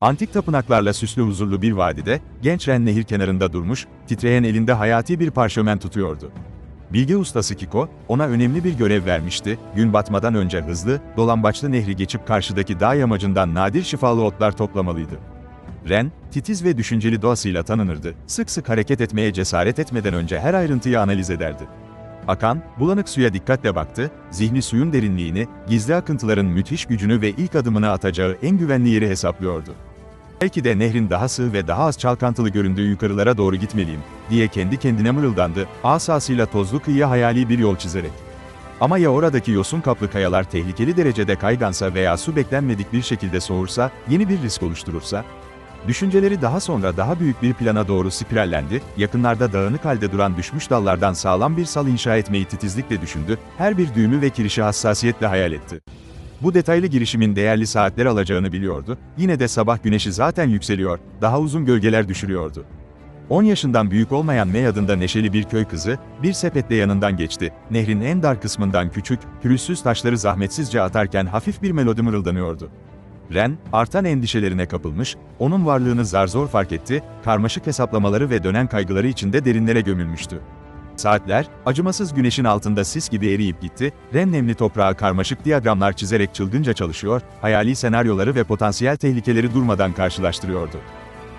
Antik tapınaklarla süslü huzurlu bir vadide, genç Ren nehir kenarında durmuş, titreyen elinde hayati bir parşömen tutuyordu. Bilge ustası Kiko, ona önemli bir görev vermişti, gün batmadan önce hızlı, dolambaçlı nehri geçip karşıdaki dağ yamacından nadir şifalı otlar toplamalıydı. Ren, titiz ve düşünceli doğasıyla tanınırdı, sık sık hareket etmeye cesaret etmeden önce her ayrıntıyı analiz ederdi. Akan, bulanık suya dikkatle baktı, zihni suyun derinliğini, gizli akıntıların müthiş gücünü ve ilk adımını atacağı en güvenli yeri hesaplıyordu. Belki de nehrin daha sığ ve daha az çalkantılı göründüğü yukarılara doğru gitmeliyim, diye kendi kendine mırıldandı, asasıyla tozlu kıyıya hayali bir yol çizerek. Ama ya oradaki yosun kaplı kayalar tehlikeli derecede kaygansa veya su beklenmedik bir şekilde soğursa, yeni bir risk oluşturursa? Düşünceleri daha sonra daha büyük bir plana doğru spirallendi, yakınlarda dağınık halde duran düşmüş dallardan sağlam bir sal inşa etmeyi titizlikle düşündü, her bir düğümü ve kirişi hassasiyetle hayal etti. Bu detaylı girişimin değerli saatler alacağını biliyordu, yine de sabah güneşi zaten yükseliyor, daha uzun gölgeler düşürüyordu. 10 yaşından büyük olmayan May adında neşeli bir köy kızı, bir sepetle yanından geçti. Nehrin en dar kısmından küçük, pürüzsüz taşları zahmetsizce atarken hafif bir melodi mırıldanıyordu. Ren, artan endişelerine kapılmış, onun varlığını zar zor fark etti, karmaşık hesaplamaları ve dönen kaygıları içinde derinlere gömülmüştü. Saatler, acımasız güneşin altında sis gibi eriyip gitti, Ren nemli toprağa karmaşık diyagramlar çizerek çılgınca çalışıyor, hayali senaryoları ve potansiyel tehlikeleri durmadan karşılaştırıyordu.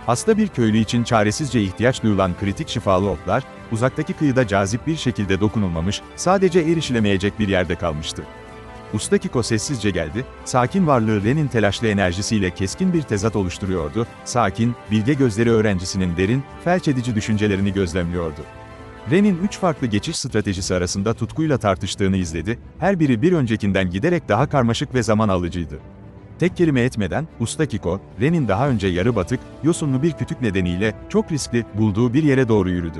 Hasta bir köylü için çaresizce ihtiyaç duyulan kritik şifalı otlar, uzaktaki kıyıda cazip bir şekilde dokunulmamış, sadece erişilemeyecek bir yerde kalmıştı. Usta Kiko sessizce geldi, sakin varlığı Ren'in telaşlı enerjisiyle keskin bir tezat oluşturuyordu, sakin, bilge gözleri öğrencisinin derin, felç edici düşüncelerini gözlemliyordu. Ren'in üç farklı geçiş stratejisi arasında tutkuyla tartıştığını izledi, her biri bir öncekinden giderek daha karmaşık ve zaman alıcıydı. Tek kelime etmeden, Usta Kiko, Ren'in daha önce yarı batık, yosunlu bir kütük nedeniyle çok riskli bulduğu bir yere doğru yürüdü.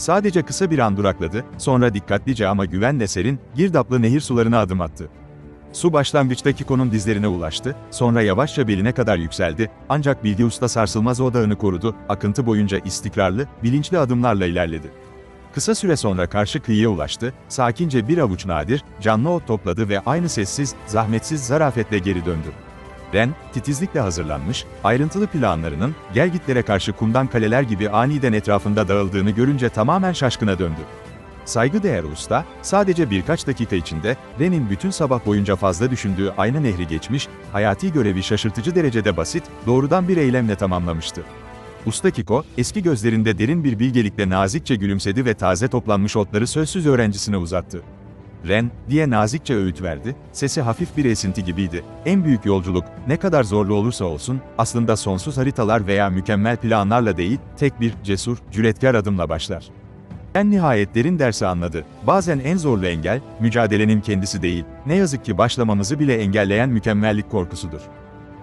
Sadece kısa bir an durakladı, sonra dikkatlice ama güvenle serin, girdaplı nehir sularına adım attı. Su başlangıçta Kiko'nun dizlerine ulaştı, sonra yavaşça beline kadar yükseldi, ancak Bilge Usta sarsılmaz odağını korudu, akıntı boyunca istikrarlı, bilinçli adımlarla ilerledi. Kısa süre sonra karşı kıyıya ulaştı, sakince bir avuç nadir, canlı ot topladı ve aynı sessiz, zahmetsiz zarafetle geri döndü. Ren, titizlikle hazırlanmış, ayrıntılı planlarının, gelgitlere karşı kumdan kaleler gibi aniden etrafında dağıldığını görünce tamamen şaşkına döndü. Saygıdeğer usta, sadece birkaç dakika içinde, Ren'in bütün sabah boyunca fazla düşündüğü aynı nehri geçmiş, hayati görevi şaşırtıcı derecede basit, doğrudan bir eylemle tamamlamıştı. Usta Kiko, eski gözlerinde derin bir bilgelikle nazikçe gülümsedi ve taze toplanmış otları sözsüz öğrencisine uzattı. Ren, diye nazikçe öğüt verdi, sesi hafif bir esinti gibiydi. En büyük yolculuk, ne kadar zorlu olursa olsun, aslında sonsuz haritalar veya mükemmel planlarla değil, tek bir, cesur, cüretkar adımla başlar. En nihayet derin dersi anladı. Bazen en zorlu engel, mücadelenin kendisi değil, ne yazık ki başlamamızı bile engelleyen mükemmellik korkusudur.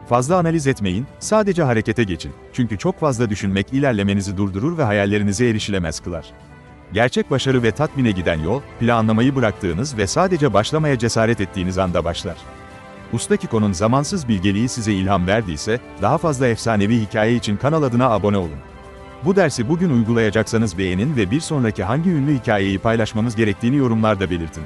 Fazla analiz etmeyin, sadece harekete geçin. Çünkü çok fazla düşünmek ilerlemenizi durdurur ve hayallerinize erişilemez kılar. Gerçek başarı ve tatmine giden yol, planlamayı bıraktığınız ve sadece başlamaya cesaret ettiğiniz anda başlar. Usta Kiko'nun zamansız bilgeliği size ilham verdiyse, daha fazla efsanevi hikaye için kanal adına abone olun. Bu dersi bugün uygulayacaksanız beğenin ve bir sonraki hangi ünlü hikayeyi paylaşmamız gerektiğini yorumlarda belirtin.